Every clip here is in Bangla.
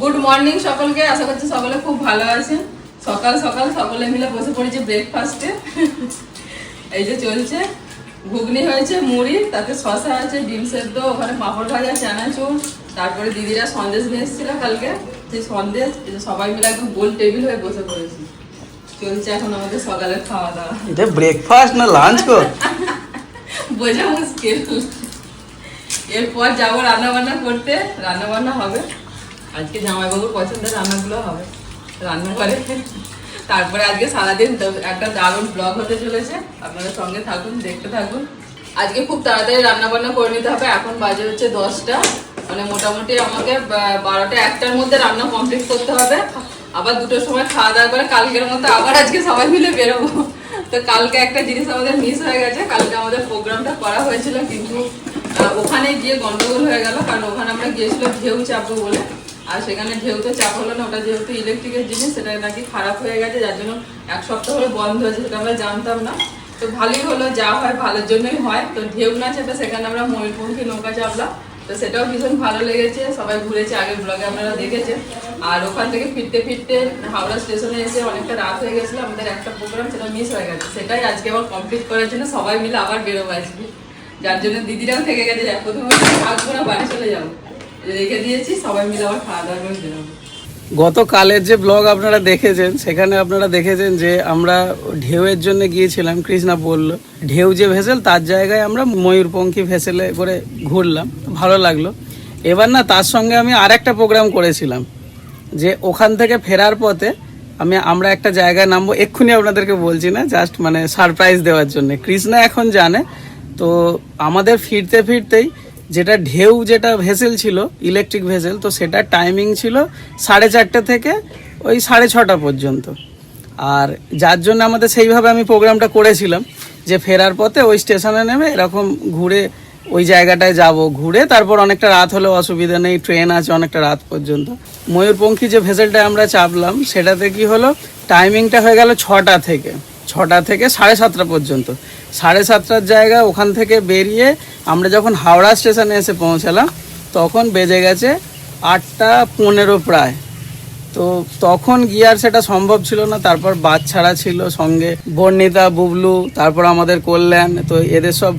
গুড মর্নিং সকলকে আশা করছি সকলে খুব ভালো আছেন। সকাল সকাল সকলে মিলে বসে পড়েছি ব্রেকফাস্টে এই যে চলছে। ঘুগনি হয়েছে মুড়ি তাতে শশা আছে ডিম সেদ্ধ ওখানে পাঁপড় ভাজা চানাচুর। তারপরে দিদিরা সন্দেশ নিয়ে এসেছিল কালকে। সেই সন্দেশ সবাই মিলে একদম গোল টেবিল হয়ে বসে পড়েছি। চলছে এখন আমাদের সকালের খাওয়া দাওয়া এটা ব্রেকফাস্ট না লাঞ্চ কর বোঝা মুশকিল। এরপর যাব রান্না বান্না করতে। রান্না বান্না হবে। আজকে জামাইবাবুর পছন্দের রান্নাগুলো হবে। রান্না করে তারপরে আজকে সারাদিন একটা দারুণ ব্লগ হতে চলেছে। আপনারা সঙ্গে থাকুন, দেখতে থাকুন। আজকে খুব তাড়াতাড়ি রান্না বান্না করে নিতে হবে। এখন বাজে হচ্ছে দশটা। মানে মোটামুটি আমাকে বারোটা একটার মধ্যে রান্না কমপ্লিট করতে হবে। আবার দুটোর সময় খাওয়া দাওয়া করে কালকের মতো আবার আজকে সবাই মিলে বেরোবো। তো কালকে একটা জিনিস আমাদের মিস হয়ে গেছে। কালকে আমাদের প্রোগ্রামটা করা হয়েছিল, কিন্তু ওখানে গিয়ে গন্ডগোল হয়ে গেল। কারণ ওখানে আমরা গিয়েছিলাম ঢেউ চাপবো বলে। আর সেখানে ঢেউ তো চাপ হলো না, ওটা যেহেতু ইলেকট্রিকের জিনিস, সেটা নাকি খারাপ হয়ে গেছে, যার জন্য এক সপ্তাহ হলে বন্ধ হয়েছে সেটা আমরা জানতাম না। তো ভালোই হলো, যা হয় ভালোর জন্যই হয়। তো ঢেউ না চেপে সেখানে আমরা ময়ূরপঙ্খী নৌকা চাপলাম। তো সেটাও ভীষণ ভালো লেগেছে, সবাই ঘুরেছে, আগের ব্লগে আপনারা দেখেছেন। আর ওখান থেকে ফিরতে ফিরতে হাওড়া স্টেশনে এসে অনেকটা রাত হয়ে গেছিল, আমাদের একটা প্রোগ্রাম সেটা মিস হয়ে গেছে। সেটাই আজকে আবার কমপ্লিট করার জন্য সবাই মিলে আবার বেরোবো আজকে। যার জন্য দিদিরাও থেকে গেছে প্রথমে থাকব না, বাড়ি চলে যাব। গতকালের যে ব্লগ আপনারা দেখেছেন, সেখানে আপনারা দেখেছেন যে আমরা ঢেউয়ের জন্য গিয়েছিলাম, কৃষ্ণা বলল, ঢেউ যে ভেসেল, তার জায়গায় আমরা ময়ূরপঙ্খী ভেসেলে করে ঘুরলাম, ভালো লাগল। এবার না, তার সঙ্গে আমি আর একটা প্রোগ্রাম করেছিলাম, যে ওখান থেকে ফেরার পথে আমি, আমরা একটা জায়গায় নামবো এক্ষুনি আপনাদেরকে বলছি না জাস্ট মানে সারপ্রাইজ দেওয়ার জন্য। কৃষ্ণা এখন জানে, তো আমাদের ফিরতে ফিরতেই যেটা ঢেউ যেটা ভেসেল ছিল ইলেকট্রিক ভেসেল তো সেটার টাইমিং ছিল সাড়ে চারটে থেকে ওই সাড়ে ছটা পর্যন্ত। আর যার জন্য আমাদের সেইভাবে আমি প্রোগ্রামটা করেছিলাম যে ফেরার পথে ওই স্টেশনে নেমে এরকম ঘুরে ওই জায়গাটায় যাব, ঘুরে তারপর অনেকটা রাত হলেও অসুবিধা নেই ট্রেন আছে অনেকটা রাত পর্যন্ত। ময়ূরপঙ্খী যে ভেসেলটা আমরা চাপলাম, সেটাতে কি হলো টাইমিংটা হয়ে গেল ছটা থেকে ছটা থেকে সাড়ে সাতটা পর্যন্ত। সাড়ে সাতটার জায়গা ওখান থেকে বেরিয়ে আমরা যখন হাওড়া স্টেশনে এসে পৌঁছালাম, তখন বেজে গেছে আটটা পনেরো প্রায়। তো তখন গিয়ে আর সেটা সম্ভব ছিল না, তারপর বাচ্চারা ছিল সঙ্গে। বর্ণিতা, বুবলু, তারপর আমাদের কল্যাণ, তো এদের সব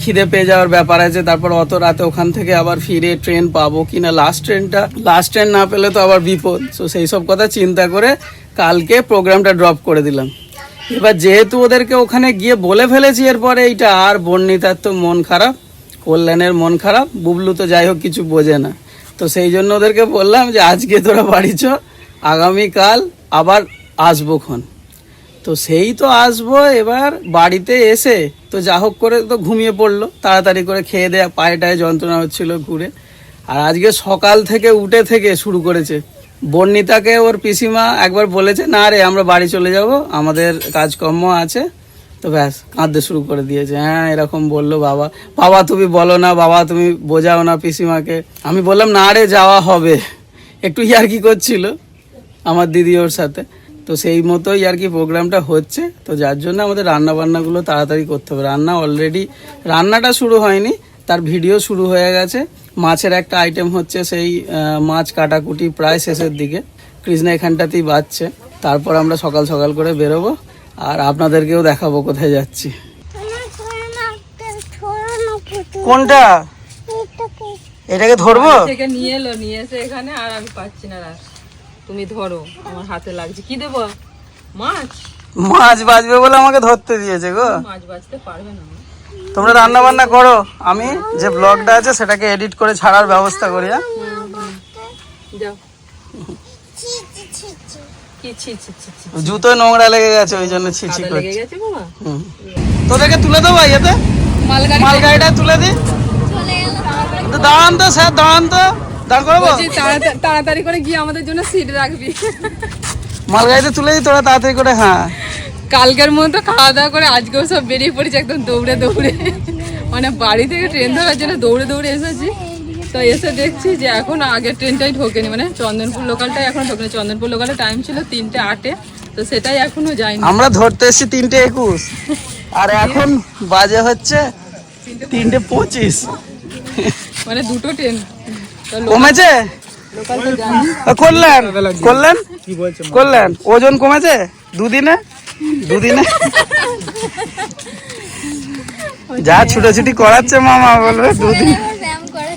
খিদে পেয়ে যাওয়ার ব্যাপার আছে। তারপর অত রাতে ওখান থেকে আবার ফিরে ট্রেন পাবো কি না লাস্ট ট্রেনটা লাস্ট ট্রেন না পেলে তো আবার বিপদ। তো সেই সব কথা চিন্তা করে কালকে প্রোগ্রামটা ড্রপ করে দিলাম। এবার যেহেতু ওদেরকে ওখানে গিয়ে বলে ফেলেছি এরপরে এইটা, আর বর্ণিতার তো মন খারাপ। কল্যাণের মন খারাপ, বুবলু তো যাই হোক কিছু বোঝে না। তো সেই জন্য ওদেরকে বললাম যে, আজকে তোরা বাড়ি চ, আগামীকাল আবার আসব খন। তো সেই তো আসব, এবার বাড়িতে এসে তো যা হোক করে তো ঘুমিয়ে পড়ল, তাড়াতাড়ি করে খেয়ে দেয়া, পায়ে টায়ে যন্ত্রণা হচ্ছিল ঘুরে। আর আজকে সকাল থেকে উঠে থেকে শুরু করেছে। বর্ণিতাকে ওর পিসিমা একবার বলেছে, না রে, আমরা বাড়ি চলে যাব, আমাদের কাজকর্ম আছে। তো ব্যাস, কাঁদতে শুরু করে দিয়েছে। হ্যাঁ এরকম বলল বাবা। বাবা, তুমি বলো না, বাবা, তুমি বোঝাও না পিসিমাকে। আমি বললাম, না রে, যাওয়া হবে। একটু ইয়ার্কি করছিল আমার দিদি ওর সাথে। তো সেই মতোই আর কি প্রোগ্রামটা হচ্ছে। তো যার জন্য আমাদের রান্না বান্নাগুলো তাড়াতাড়ি করতে হবে। রান্না অলরেডি রান্নাটা শুরু হয়নি, তার ভিডিও শুরু হয়ে গেছে। মাছের একটা আইটেম হচ্ছে সেই মাছ কাটাকুটি প্রায় শেষের দিকে। কৃষ্ণা এখানটাতেই বাজছে। তারপর আমরা সকাল সকাল করে বেরোবো। আর আপনাদেরকেও দেখাবো কোথায় যাচ্ছি। কোনটা? এটাকে ধরবো? থেকে নিয়ে এলো নিয়ে এসে এখানে আর আমি পাচ্ছি না রাস তুমি ধরো আমার হাতে লাগছে। কি দেবো? মাছ? মাছ বাজবে বলে আমাকে ধরতে দিয়েছে গো। মাছ বাঁচতে পারবে না। তোমরা রান্না বান্না করো। আমি যে ব্লগটা আছে সেটাকে এডিট করে ছাড়ার ব্যবস্থা করি হ্যাঁ? যাও। কি ছি ছি ছি ছি নোংরা লেগে গেছে ওই জন্য ছিছি কাদা লেগে গেছে বাবা। তোদেরকে তুলে দেবো ইয়েতে মালগাড়ি মাল গাড়িটা তুলে দি। তো দাঁড়ান তো স্যার দাঁড়ান তো। দাঁড় করব? বলছি তাড়াতাড়ি- তাড়াতাড়ি করে গিয়ে আমাদের জন্য সিট রাখবি। মাল গাড়িতে তুলে দি তোরা তাড়াতাড়ি করে হ্যাঁ। কালকের মতো খাওয়া দাওয়া করে আজকেও সব বেরিয়ে পড়েছে একদম দৌড়ে দৌড়ে। মানে বাড়ি থেকে ট্রেন ধরার জন্য দৌড়ে দৌড়ে এসেছি। তো এসে দেখছি যে এখন আগের ট্রেনটাই ঢোকেনি। মানে চন্দনপুর লোকালটাই এখন ঢোকেনি। চন্দনপুর লোকালে টাইম ছিল তিনটে আটে। তো সেটাই এখনও যায়নি। আমরা ধরতে এসেছি তিনটে একুশ। আর এখন বাজে হচ্ছে তিনটে পঁচিশ। মানে দুটো ট্রেন কমেছে? লোকালটা জানি আ, করলেন করলেন? করলেন? ওজন কমেছে? দুদিনে? দুদিনে? যা ছুটোছুটি করাচ্ছে মামা বলবে দুদিন।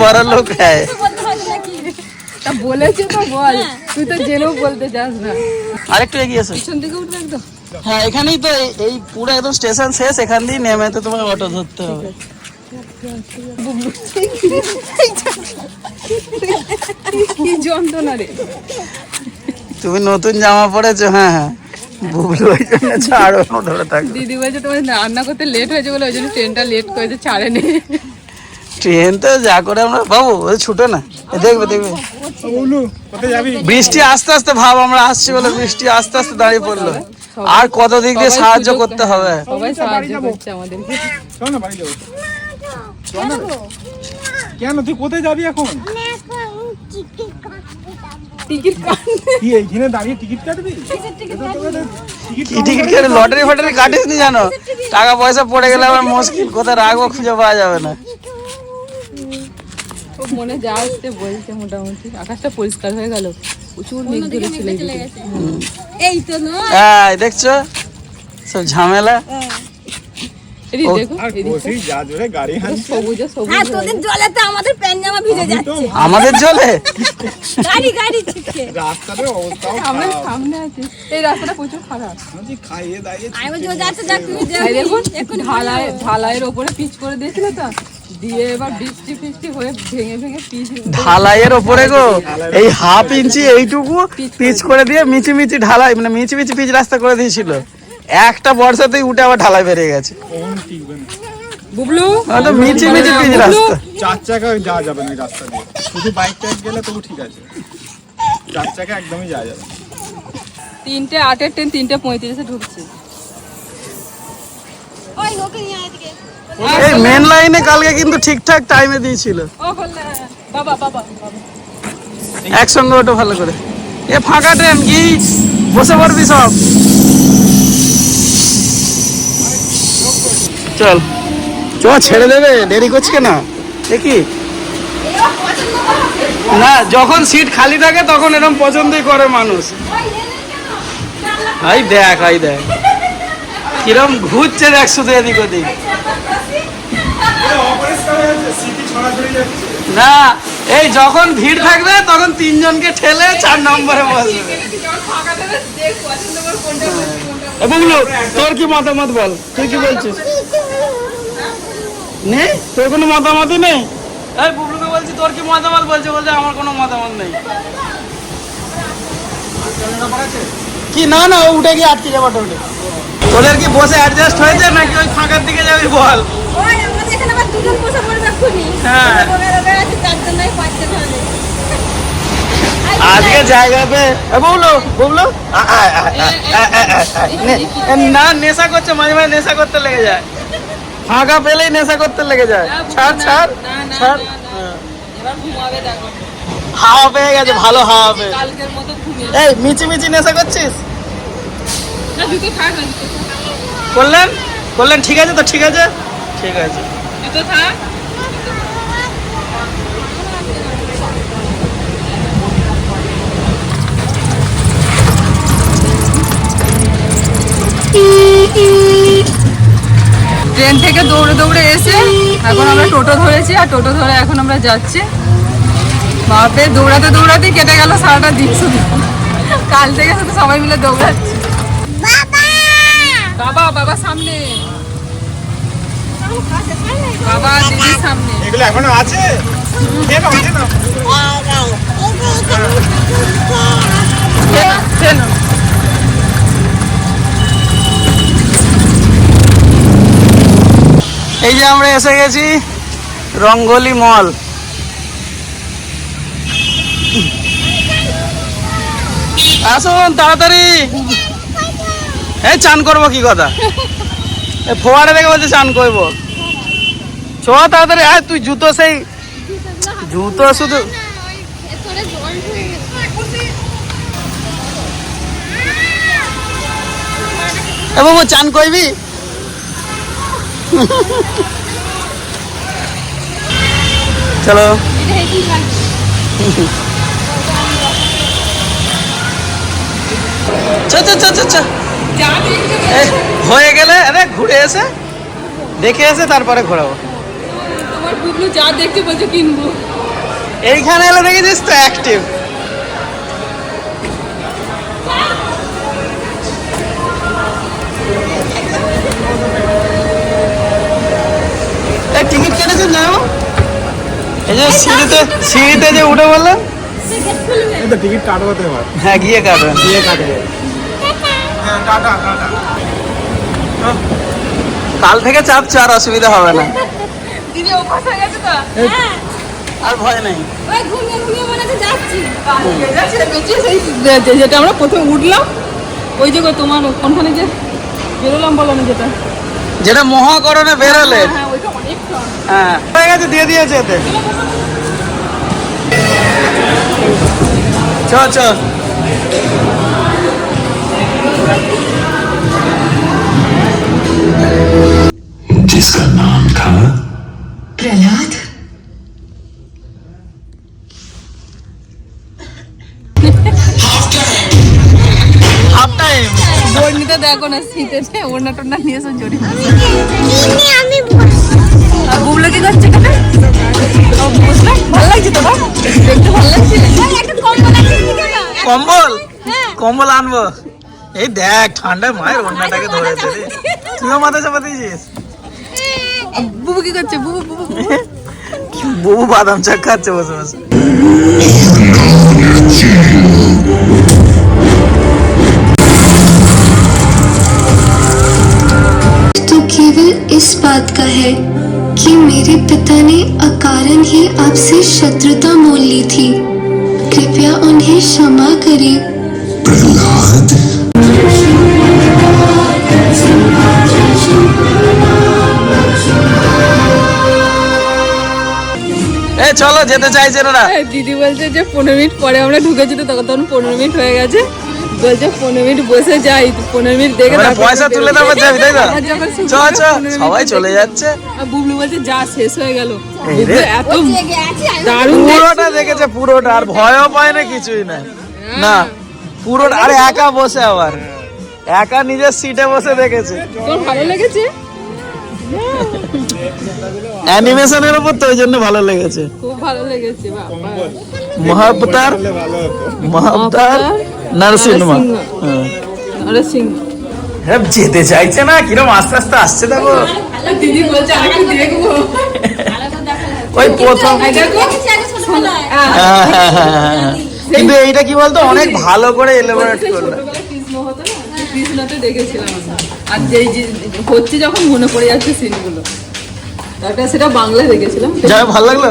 বড় লোক নাকি? তা বলেছে তো বল। তুই তো জেনেও বলতে চাস না। আরেকটু এগিয়ে এসো। পিছন দিকে উঠবে একদম। হ্যাঁ এখানেই তো এই- এই পুরো একদম স্টেশন শেষ এখান দিয়ে নেমে তো তোমার অটো ধরতে হবে। কি যন্ত্রণা রে। তুমি নতুন জামা পরেছো হ্যাঁ হ্যাঁ। বুবলু ওই জন্য ছাড়ো ধরে থাকবে দিদি বলছে তোমার রান্না করতে লেট হয়েছে বলে ওই জন্য ট্রেনটা লেট করেছে ছাড়েনি। ট্রেন তো যা করে আমরা বাবু ওই ছুটো না। দেখবে দেখবে। বৃষ্টি আস্তে আস্তে ভাব আমরা আসছি বলে বৃষ্টি আস্তে আস্তে দাঁড়িয়ে পড়ল। আর কত দিক দিয়ে সাহায্য করতে হবে? কেন তুই কোথায় যাবি এখন লটারি ফটারি কাটিস নি জানো? টাকা পয়সা পড়ে গেলে আবার মুশকিল কোথায় রাখব খুঁজে পাওয়া যাবে না। মনে যা আসছে বলছে মোটামুটি। আকাশটা পরিষ্কার হয়ে গেল। প্রচুর মেঘ ধরেছিল এই দিকে। এই তো হ্যাঁ দেখছ? সব ঝামেলা? জলে আমাদের চলে ঢালাই ঢালাইয়ের ওপরে পিচ করে দিয়েছিল তো। দিয়ে এবার বৃষ্টি ফিষ্টি হয়ে ভেঙে ভেঙে পিচ ঢালাইয়ের ওপরে গো এই হাফ ইঞ্চি এইটুকু পিচ করে দিয়ে মিচি মিচি ঢালাই মানে মিচি মিচি পিচ রাস্তা করে দিয়েছিল। একটা বর্ষাতেই উঠে আবার ঢালাই বেরিয়ে গেছে। বুবলু? মানে তো মিচি মিচি পিচ রাস্তা। চার চাকা যাওয়া যাবে না রাস্তা দিয়ে। শুধু বাইক টাইক গেলে তবু ঠিক আছে। চার চাকা একদমই যাওয়া যাবে না। তিনটে আটের ট্রেন তিনটে পঁয়ত্রিশে ঢুকছে। এই মেন লাইনে কালকে কিন্তু ঠিকঠাক টাইমে দিয়েছিল। একসঙ্গে ওটো ভালো করে। এ ফাঁকা ট্রেন কি? বসে পড়বি সব। চল। চ ছেড়ে দেবে দেরি করছে না দেখি না যখন সিট খালি থাকে তখন এরকম পছন্দই করে মানুষ। আই দেখ আই দেখ। কিরম ঘুরছে দেখ শুধু এদিক ওদিক। না, এই যখন ভিড় থাকবে, তখন তিনজনকে ঠেলে চার নম্বরে বসবে বুবলু, তোর কি মতামত বল? তুই কি বলছিস? নেই? তোর কোনো মতামতই নেই? এই বুবলুকে বলছি, তোর কি মতামত বলছে বলছে, আমার কোনো মতামত নেই। কি? না না উঠে গিয়ে আটকে যাব ওঠে তোদের কি বসে অ্যাডজাস্ট হয়েছে নাকি ওই ফাঁকার দিকে যাবি বল? হ্যাঁ। আজকে জায়গা পে আ, আ। নে- নেশা করছে মাঝে মাঝে নেশা করতে লেগে যায়। ফাঁকা পেলেই নেশা করতে লেগে যায়। ছাড় ছাড় ছাড়। হাওয়া পেয়ে গেছে ভালো হাওয়া পেয়ে এই মিচি মিচি নেশা করছিস না জুতো থাক না জুতো থাক। করলেন? করলেন, ঠিক আছে তো, ঠিক আছে? ঠিক আছে। ট্রেন থেকে দৌড়ে দৌড়ে এসে এখন আমরা টোটো ধরেছি, আর টোটো ধরে এখন আমরা যাচ্ছি। বাপে দৌড়াতে দৌড়াতে কেটে গেল সারাটা দিন শুধু। কাল থেকে শুধু সবাই মিলে দৌড়াচ্ছি। বাবা সামনে। বাবা দিদির সামনে। এগুলো এখনও আছে? এই যে আমরা এসে গেছি রঙ্গলি মল। আসুন তাড়াতাড়ি। এই চান করব কি কথা? ফোয়ারে দেখে বলছে চান করব। চ তাড়াতাড়ি, আয়, তুই জুতো সেই জুতো শুধু এ, বাবু, চান করবি? চলো। চ চ চ চ। হয়ে গেলে আরে ঘুরে এসে দেখে এসে তারপরে ঘোরাবো। তোমার বুবলু যা দেখতে বলছে কিনবো। এইখানে এলে দেখেছিস তো অ্যাক্টিভ টিকিট কেটেছেন না এই যে সিঁড়িতে সিঁড়িতে যে উঠে বললাম। এই টিকিট কাটবো তো হ্যাঁ গিয়ে কাটবেন কাটবো। টাটা টাটা কাল থেকে চাপ চার অসুবিধা হবে না। দিদি অভ্যাস হয়ে গেছে তো? হ্যাঁ। আর ভয় নেই। ওই ঘুমিয়ে ঘুমিয়ে মনে হচ্ছে যাচ্ছি। যাচ্ছে বেঁচে সেই যে- যেটা আমরা প্রথমে উঠলাম ওই যে তোমার কোনখানে যে বেরোলাম বলো না যেটা। যেটা মহাকরণে বেরোলে। হ্যাঁ হ্যাঁ। হয়ে গেছে দিয়ে দিয়েছে এতে। চ চ। जिसका नाम था प्रहलाद হাফ টাইম বর্ণিতে দেখো না শীতেতে ওড়না টোড়না নিয়ে এসে জড়ি আমি আর বুবলো কি করছে এখানে ও, বুঝলাম ভালো লাগছে তো না দেখতে ভালো লাগছে একটা কম্বল আছে দিকে না কম্বল কম্বল আনবো এই দেখ ঠান্ডায় মায়ের অন্যটাকে ধরেছে রে তুইও মাথা চাপা দিয়েছিস বুবু কি করছে বুবু বুবু বুবু। বহু বাদাম চাক খাচ্ছে বসে বসে तो केवल इस बात का है कि मेरे पिता ने अकारण ही आपसे शत्रुता मोल ली थी कृपया उन्हें क्षमा करें प्रहलाद এ চলো যেতে চাইছে না। দিদি বলছে যে পনেরো মিনিট পরে আমরা ঢুকেছি তো তখন পনেরো মিনিট হয়ে গেছে। বলছে পনেরো মিনিট বসে যাই পনেরো মিনিট দেখে মানে পয়সা তুলে। তারপর যাবি তাই চ চ সবাই চলে যাচ্ছে। বুবলু বলছে যা শেষ হয়ে গেল। এত দারুণ পুরোটা দেখেছে। পুরোটা আর ভয়ও পায় না কিছুই না। না পুরোটা আরে একা বসে আবার। একা নিজের সিটে বসে দেখেছে। তোর ভালো লেগেছে? অ্যানিমেশনের উপর তো ওই জন্য ভালো লেগেছে। খুব ভালো লেগেছে মহাবতার মহাবতার নরসিংহ। নরসিংহ। হ্যাঁ যেতে চাইছে না কিরম আস্তে আস্তে আসছে দেখো। দিদি বলছে আরেকটু দেখব। ওই প্রথম আগে হ্যাঁ, হ্যাঁ, হ্যাঁ, হ্যাঁ, হ্যাঁ। কিন্তু এইটা কি বলতো? অনেক ভালো করে এলিমিনেট করল। ছোটবেলায় হতো না কৃষ্ণতে দেখেছিলাম। আর যেই যে হচ্ছে যখন মনে পড়ে যাচ্ছে সিনগুলো একটা সেটা বাংলায় দেখেছিলাম। যাই ভালো লাগল।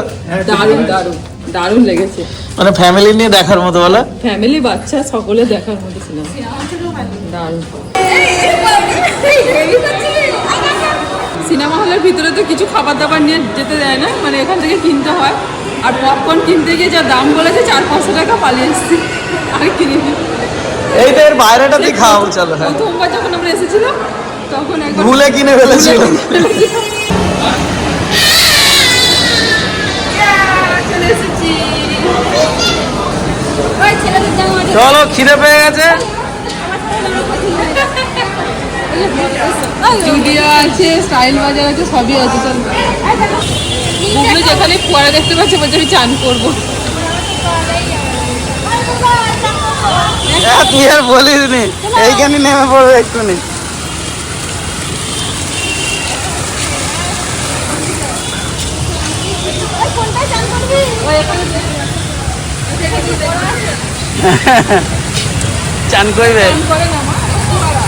দারুণ দারুণ দারুণ লেগেছে। মানে ফ্যামিলি নিয়ে দেখার মতো বলো? ফ্যামিলি বাচ্চা সকলে দেখার মতো সিনেমা দারুণ। সিনেমা হলের ভিতরে তো কিছু খাবার দাবার নিয়ে যেতে দেয় না মানে এখান থেকে কিনতে হয়। আর পপকর্ন কিনতে গিয়ে যা দাম বলেছে চার পাঁচশো টাকা পালিয়ে এসেছি। আর কিনিনি এই তো এর বাইরেটাতেই খাওয়াবো চলো হ্যাঁ প্রথমবার যখন আমরা এসেছিলাম তখন একবার ভুলে কিনে ফেলেছিল। চলে খিদে পেয়ে গেছে। আছে স্টাইল বাজার আছে সবই আছে চল। যেখানে ফোয়ারা দেখতে পাচ্ছে বলছে আমি চান করব। তুই আর বলিস নি এইখানে নেমে পড়বে এক্ষুনি। চান করবি চান করবে চান করে না মা ফোয়ারা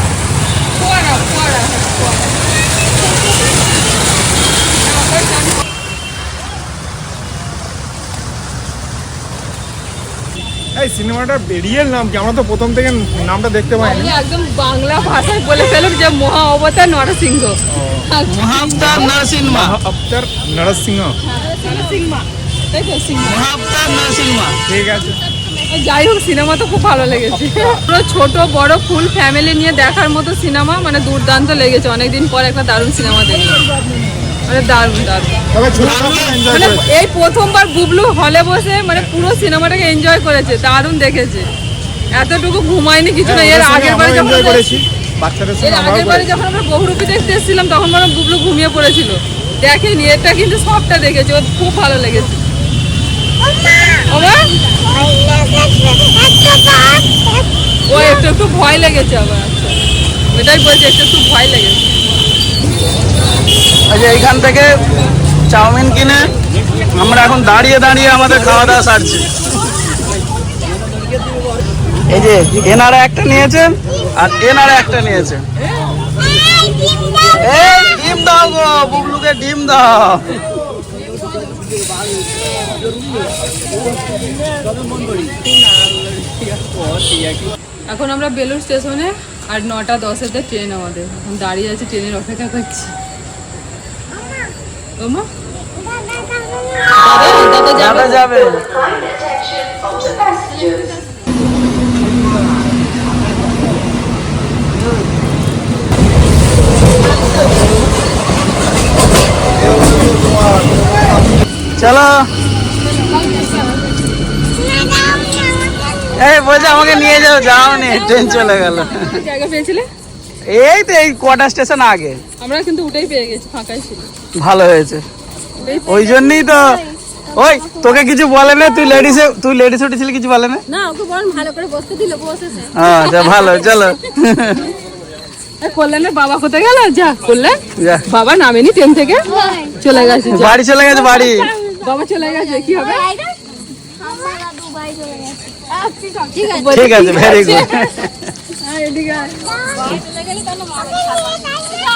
ফোয়ারা ফোয়ারা এই সিনেমাটা রিয়েল নাম কি? আমরা তো প্রথম থেকে নামটা দেখতে পাইনি। আমি একদম বাংলা ভাষায় বলে ফেলুন যে মহা অবতার নরসিংহ। মহাবতার নরসিংহ। তো সিংমা মহাবতার নরসিংমা ঠিক আছে। যাই হোক সিনেমা তো খুব ভালো লেগেছে। পুরো ছোট বড় ফুল ফ্যামিলি নিয়ে দেখার মতো সিনেমা মানে দুর্দান্ত লেগেছে। অনেকদিন পর একটা দারুণ সিনেমা দেখি দারুণ দারুণ। তবে মানে এই প্রথমবার বুবলু হলে বসে মানে পুরো সিনেমাটাকে এনজয় করেছে দারুণ দেখেছে। এতটুকু ঘুমায়নি কিছু না এর আগের বারে যখন এর আগের বারে যখন আমরা বহুরূপী দেখতে এসেছিলাম তখন মানে বুবলু ঘুমিয়ে পড়েছিল। দেখেনি এটা কিন্তু সবটা দেখেছে ওর খুব ভালো লেগেছে। ও একটু একটু ভয় লেগেছে আবার। ওটাই বলছে একটু একটু ভয় লেগেছে। এই যে এইখান থেকে চাউমিন কিনে আমরা এখন দাঁড়িয়ে দাঁড়িয়ে আমাদের খাওয়া দাওয়া সারছি। এই যে এনারা একটা নিয়েছেন আর এনারা একটা নিয়েছেন ডিম দাও গো ডিম দাও। এখন আমরা বেলুর স্টেশনে আর নটা দশেতে ট্রেন আমাদের। এখন দাঁড়িয়ে আছে ট্রেনের অপেক্ষা করছি। যাবে। চলো। এই বলছে আমাকে নিয়ে যাও যাও নি ট্রেন চলে গেল। জায়গা পেয়েছিলে? এই তো এই কটা স্টেশন আগে। আমরা কিন্তু উঠেই পেয়ে গেছি ফাঁকাই ছিল। ভালো হয়েছে। ওই জন্যই তো ওই তোকে কিছু বলে না তুই লেডিসে তুই লেডিস উঠেছিলি কিছু বলে না? না ওকে বরং ভালো করে বসতে দিল বসেছে। হ্যাঁ যা ভালো চলো। কল্যাণের বাবা কোথায় গেল? যা কল্যাণ। যা। বাবা নামেনি ট্রেন থেকে। চলে গেছে বাড়ি চলে গেছে বাড়ি। বাবা চলে গেছে কি হবে আমরা দুবাই চলে গেছি ঠিক আছে ভেরি গুড